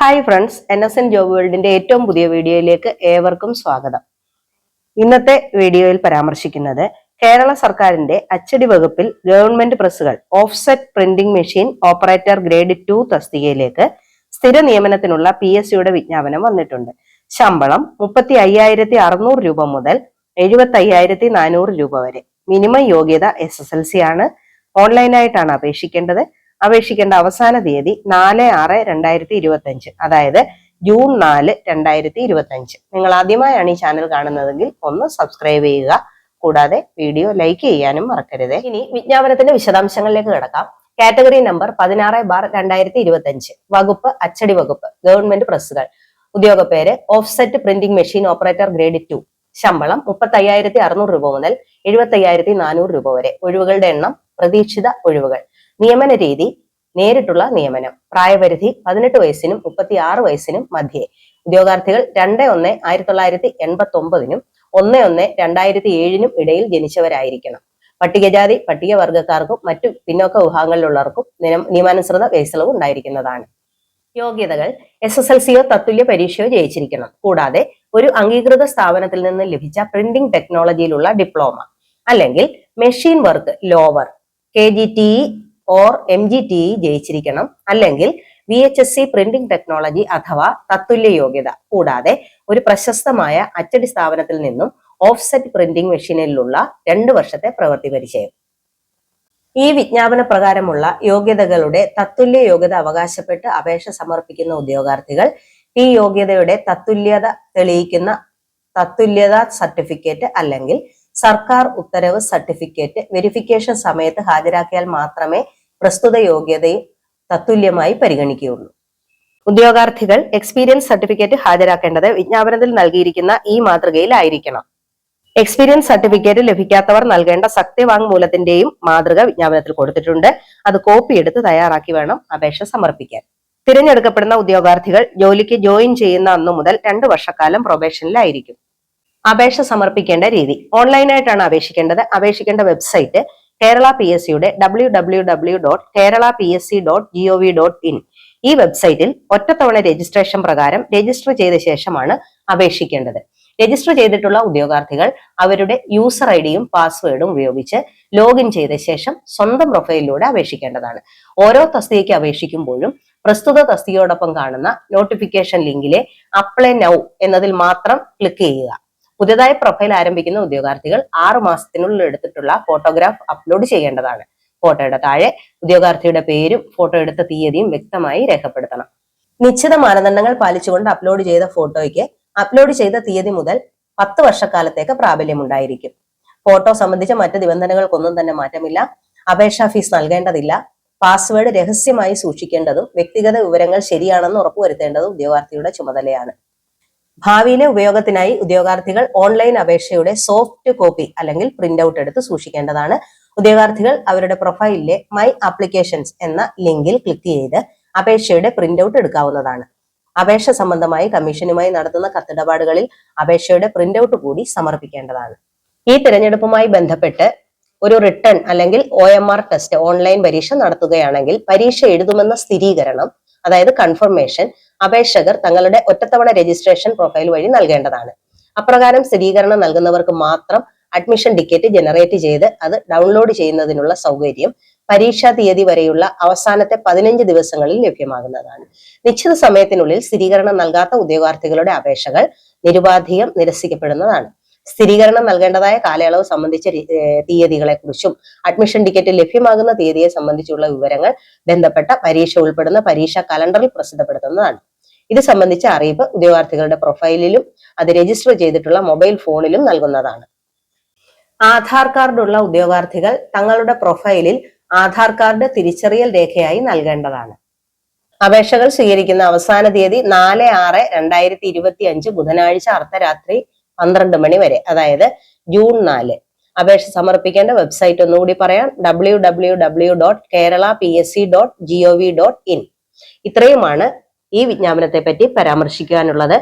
Hi friends N S N job വേൾഡിന്റെ ഏറ്റവും പുതിയ വീഡിയോയിലേക്ക് ഏവർക്കും സ്വാഗതം. ഇന്നത്തെ വീഡിയോയിൽ പരാമർശിക്കുന്നത് കേരള സർക്കാരിന്റെ അച്ചടി വകുപ്പിൽ government പ്രസ്സുകൾ offset printing machine operator grade two തസ്തികയിലേക്ക് സ്ഥിര നിയമനത്തിനുള്ള പി എസ് സിയുടെ വിജ്ഞാപനം വന്നിട്ടുണ്ട്. ശമ്പളം മുപ്പത്തി അയ്യായിരത്തി അറുന്നൂറ് രൂപ മുതൽ എഴുപത്തി അയ്യായിരത്തി നാനൂറ് രൂപ വരെ. മിനിമം യോഗ്യത എസ് എസ് എൽ സി ആണ്. ഓൺലൈനായിട്ടാണ് അപേക്ഷിക്കേണ്ടത്. അപേക്ഷിക്കേണ്ട അവസാന തീയതി നാല് ആറ് രണ്ടായിരത്തി ഇരുപത്തി അഞ്ച് അതായത് ജൂൺ നാല് രണ്ടായിരത്തി ഇരുപത്തി അഞ്ച് നിങ്ങൾ ആദ്യമായാണ് ഈ ചാനൽ കാണുന്നതെങ്കിൽ ഒന്ന് സബ്സ്ക്രൈബ് ചെയ്യുക. കൂടാതെ വീഡിയോ ലൈക്ക് ചെയ്യാനും മറക്കരുത്. ഇനി വിജ്ഞാപനത്തിന്റെ വിശദാംശങ്ങളിലേക്ക് കിടക്കാം. കാറ്റഗറി നമ്പർ പതിനാറ് ബാർ രണ്ടായിരത്തി ഇരുപത്തി അഞ്ച് വകുപ്പ് അച്ചടി വകുപ്പ് ഗവൺമെന്റ് പ്രസ്സുകൾ. ഉദ്യോഗ പേര് offset printing machine operator grade two. ശമ്പളം മുപ്പത്തി അയ്യായിരത്തി അറുന്നൂറ് രൂപ മുതൽ എഴുപത്തി അയ്യായിരത്തി നാനൂറ് രൂപ വരെ. ഒഴിവുകളുടെ എണ്ണം പ്രതീക്ഷിത ഒഴിവുകൾ. നിയമന രീതി നേരിട്ടുള്ള നിയമനം. പ്രായപരിധി പതിനെട്ട് വയസ്സിനും മുപ്പത്തി ആറ് വയസ്സിനും മധ്യേ. ഉദ്യോഗാർത്ഥികൾ രണ്ട് ഒന്ന് ആയിരത്തി തൊള്ളായിരത്തി എൺപത്തി ഒമ്പതിനും ഒന്ന് ഒന്ന് രണ്ടായിരത്തി ഏഴിനും ഇടയിൽ ജനിച്ചവരായിരിക്കണം. പട്ടികജാതി പട്ടികവർഗക്കാർക്കും മറ്റു പിന്നോക്ക വിഭാഗങ്ങളിലുള്ളവർക്കും നിയമാനുസൃത വയസ്സളവ് ഉണ്ടായിരിക്കുന്നതാണ്. യോഗ്യതകൾ എസ് എസ് എൽ സിയോ തത്തുല്യ പരീക്ഷയോ ജയിച്ചിരിക്കണം. കൂടാതെ ഒരു അംഗീകൃത സ്ഥാപനത്തിൽ നിന്ന് ലഭിച്ച പ്രിന്റിംഗ് ടെക്നോളജിയിലുള്ള ഡിപ്ലോമ. അല്ലെങ്കിൽ machine work lower K G T or M G T ജയിച്ചിരിക്കണം. അല്ലെങ്കിൽ V H S C printing technology അഥവാ തത്തുല്യ യോഗ്യത. കൂടാതെ ഒരു പ്രശസ്തമായ അച്ചടി സ്ഥാപനത്തിൽ നിന്നും ഓഫ്സെറ്റ് പ്രിന്റിംഗ് മെഷീനിലുള്ള രണ്ട് വർഷത്തെ പ്രവൃത്തി പരിചയം. ഈ വിജ്ഞാപന പ്രകാരമുള്ള യോഗ്യതകളുടെ തത്തുല്യ യോഗ്യത അവകാശപ്പെട്ട് അപേക്ഷ സമർപ്പിക്കുന്ന ഉദ്യോഗാർത്ഥികൾ ഈ യോഗ്യതയുടെ തത്തുല്യത തെളിയിക്കുന്ന തത്തുല്യത സർട്ടിഫിക്കറ്റ് അല്ലെങ്കിൽ സർക്കാർ ഉത്തരവ് സർട്ടിഫിക്കറ്റ് വെരിഫിക്കേഷൻ സമയത്ത് ഹാജരാക്കിയാൽ മാത്രമേ പ്രസ്തുത യോഗ്യതയെ തത്തുല്യമായി പരിഗണിക്കുകയുള്ളൂ. ഉദ്യോഗാർത്ഥികൾ എക്സ്പീരിയൻസ് സർട്ടിഫിക്കറ്റ് ഹാജരാക്കേണ്ടത് വിജ്ഞാപനത്തിൽ നൽകിയിരിക്കുന്ന ഈ മാതൃകയിലായിരിക്കണം. എക്സ്പീരിയൻസ് സർട്ടിഫിക്കറ്റ് ലഭിക്കാത്തവർ നൽകേണ്ട സത്യവാങ്മൂലത്തിന്റെയും മാതൃക വിജ്ഞാപനത്തിൽ കൊടുത്തിട്ടുണ്ട്. അത് കോപ്പി എടുത്ത് തയ്യാറാക്കി വേണം അപേക്ഷ സമർപ്പിക്കാൻ. തിരഞ്ഞെടുക്കപ്പെടുന്ന ഉദ്യോഗാർത്ഥികൾ ജോലിക്ക് ജോയിൻ ചെയ്യുന്ന അന്നു മുതൽ രണ്ട് വർഷക്കാലം പ്രൊബേഷനിലായിരിക്കും അപേക്ഷ സമർപ്പിക്കേണ്ട രീതി. ഓൺലൈനായിട്ടാണ് അപേക്ഷിക്കേണ്ടത്. അപേക്ഷിക്കേണ്ട വെബ്സൈറ്റ് കേരള പി എസ് സിയുടെ W W W dot Kerala P S C dot G O V dot in ഈ വെബ്സൈറ്റിൽ ഒറ്റത്തവണ രജിസ്ട്രേഷൻ പ്രകാരം രജിസ്റ്റർ ചെയ്ത ശേഷമാണ് അപേക്ഷിക്കേണ്ടത്. രജിസ്റ്റർ ചെയ്തിട്ടുള്ള ഉദ്യോഗാർത്ഥികൾ അവരുടെ യൂസർ ഐ ഡിയും പാസ്വേഡും ഉപയോഗിച്ച് ലോഗിൻ ചെയ്ത ശേഷം സ്വന്തം പ്രൊഫൈലിലൂടെ അപേക്ഷിക്കേണ്ടതാണ്. ഓരോ തസ്തികയ്ക്ക് അപേക്ഷിക്കുമ്പോഴും പ്രസ്തുത തസ്തികയോടൊപ്പം കാണുന്ന നോട്ടിഫിക്കേഷൻ ലിങ്കിലെ അപ്ലൈ നൗ എന്നതിൽ മാത്രം ക്ലിക്ക് ചെയ്യുക. പുതിയതായി പ്രൊഫൈൽ ആരംഭിക്കുന്ന ഉദ്യോഗാർത്ഥികൾ ആറു മാസത്തിനുള്ളിൽ എടുത്തിട്ടുള്ള ഫോട്ടോഗ്രാഫ് അപ്ലോഡ് ചെയ്യേണ്ടതാണ്. ഫോട്ടോയുടെ താഴെ ഉദ്യോഗാർത്ഥിയുടെ പേരും ഫോട്ടോ എടുത്ത തീയതിയും വ്യക്തമായി രേഖപ്പെടുത്തണം. നിശ്ചിത മാനദണ്ഡങ്ങൾ പാലിച്ചുകൊണ്ട് അപ്ലോഡ് ചെയ്ത ഫോട്ടോയ്ക്ക് അപ്ലോഡ് ചെയ്ത തീയതി മുതൽ പത്ത് വർഷക്കാലത്തേക്ക് പ്രാബല്യമുണ്ടായിരിക്കും. ഫോട്ടോ സംബന്ധിച്ച മറ്റ് നിബന്ധനകൾക്കൊന്നും തന്നെ മാറ്റമില്ല. അപേക്ഷാ ഫീസ് നൽകേണ്ടതില്ല. പാസ്വേഡ് രഹസ്യമായി സൂക്ഷിക്കേണ്ടതും വ്യക്തിഗത വിവരങ്ങൾ ശരിയാണെന്ന് ഉറപ്പുവരുത്തേണ്ടതും ഉദ്യോഗാർത്ഥിയുടെ ചുമതലയാണ്. ഭാവിയിലെ ഉപയോഗത്തിനായി ഉദ്യോഗാർത്ഥികൾ ഓൺലൈൻ അപേക്ഷയുടെ സോഫ്റ്റ് കോപ്പി അല്ലെങ്കിൽ പ്രിന്റ് ഔട്ട് എടുത്ത് സൂക്ഷിക്കേണ്ടതാണ്. ഉദ്യോഗാർത്ഥികൾ അവരുടെ പ്രൊഫൈലിലെ മൈ ആപ്ലിക്കേഷൻസ് എന്ന ലിങ്കിൽ ക്ലിക്ക് ചെയ്ത് അപേക്ഷയുടെ പ്രിന്റ് ഔട്ട് എടുക്കാവുന്നതാണ്. അപേക്ഷ സംബന്ധമായി കമ്മീഷനുമായി നടത്തുന്ന കത്തിടപാടുകളിൽ അപേക്ഷയുടെ പ്രിന്റ് ഔട്ട് കൂടി സമർപ്പിക്കേണ്ടതാണ്. ഈ തിരഞ്ഞെടുപ്പുമായി ബന്ധപ്പെട്ട് ഒരു റിട്ടേൺ അല്ലെങ്കിൽ O M R test online പരീക്ഷ നടത്തുകയാണെങ്കിൽ പരീക്ഷ എഴുതുമെന്ന സ്ഥിരീകരണം അതായത് കൺഫർമേഷൻ അപേക്ഷകർ തങ്ങളുടെ ഒറ്റത്തവണ രജിസ്ട്രേഷൻ പ്രൊഫൈൽ വഴി നൽകേണ്ടതാണ്. അപ്രകാരം സ്ഥിരീകരണം നൽകുന്നവർക്ക് മാത്രം അഡ്മിഷൻ ടിക്കറ്റ് ജനറേറ്റ് ചെയ്ത് അത് ഡൗൺലോഡ് ചെയ്യുന്നതിനുള്ള സൗകര്യം പരീക്ഷാ തീയതി വരെയുള്ള അവസാനത്തെ പതിനഞ്ച് ദിവസങ്ങളിൽ ലഭ്യമാകുന്നതാണ്. നിശ്ചിത സമയത്തിനുള്ളിൽ സ്ഥിരീകരണം നൽകാത്ത ഉദ്യോഗാർത്ഥികളുടെ അപേക്ഷകൾ നിരുപാധികം നിരസിക്കപ്പെടുന്നതാണ്. സ്ഥിരീകരണം നൽകേണ്ടതായ കാലയളവ് സംബന്ധിച്ച തീയതികളെ കുറിച്ചും അഡ്മിഷൻ ടിക്കറ്റ് ലഭ്യമാകുന്ന തീയതിയെ സംബന്ധിച്ചുള്ള വിവരങ്ങൾ ബന്ധപ്പെട്ട പരീക്ഷ ഉൾപ്പെടുന്ന പരീക്ഷാ കലണ്ടറിൽ പ്രസിദ്ധപ്പെടുത്തുന്നതാണ്. ഇത് സംബന്ധിച്ച അറിയിപ്പ് ഉദ്യോഗാർത്ഥികളുടെ പ്രൊഫൈലിലും അത് രജിസ്റ്റർ ചെയ്തിട്ടുള്ള മൊബൈൽ ഫോണിലും നൽകുന്നതാണ്. ആധാർ കാർഡുള്ള ഉദ്യോഗാർത്ഥികൾ തങ്ങളുടെ പ്രൊഫൈലിൽ ആധാർ കാർഡ് തിരിച്ചറിയൽ രേഖയായി നൽകേണ്ടതാണ്. അപേക്ഷകൾ സ്വീകരിക്കുന്ന അവസാന തീയതി നാല് ആറ് രണ്ടായിരത്തി ഇരുപത്തി അഞ്ച് ബുധനാഴ്ച അർദ്ധരാത്രി പന്ത്രണ്ട് മണി വരെ അതായത് ജൂൺ നാല്. അപേക്ഷ സമർപ്പിക്കേണ്ട വെബ്സൈറ്റ് ഒന്നുകൂടി പറയാം W W W dot Kerala P S C dot G O V dot in. ഇത്രയുമാണ് ഈ വിജ്ഞാപനത്തെ പറ്റി പരാമർശിക്കാനുള്ളത്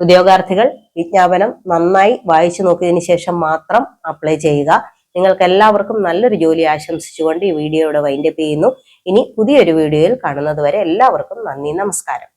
ഉദ്യോഗാർത്ഥികൾ. വിജ്ഞാപനം നന്നായി വായിച്ചു നോക്കിയതിന് ശേഷം മാത്രം അപ്ലൈ ചെയ്യുക. നിങ്ങൾക്ക് എല്ലാവർക്കും നല്ലൊരു ജോലി ആശംസിച്ചുകൊണ്ട് ഈ വീഡിയോയുടെ വൈൻഡപ്പ് ചെയ്യുന്നു. ഇനി പുതിയൊരു വീഡിയോയിൽ കാണുന്നത് വരെ എല്ലാവർക്കും നന്ദി. നമസ്കാരം.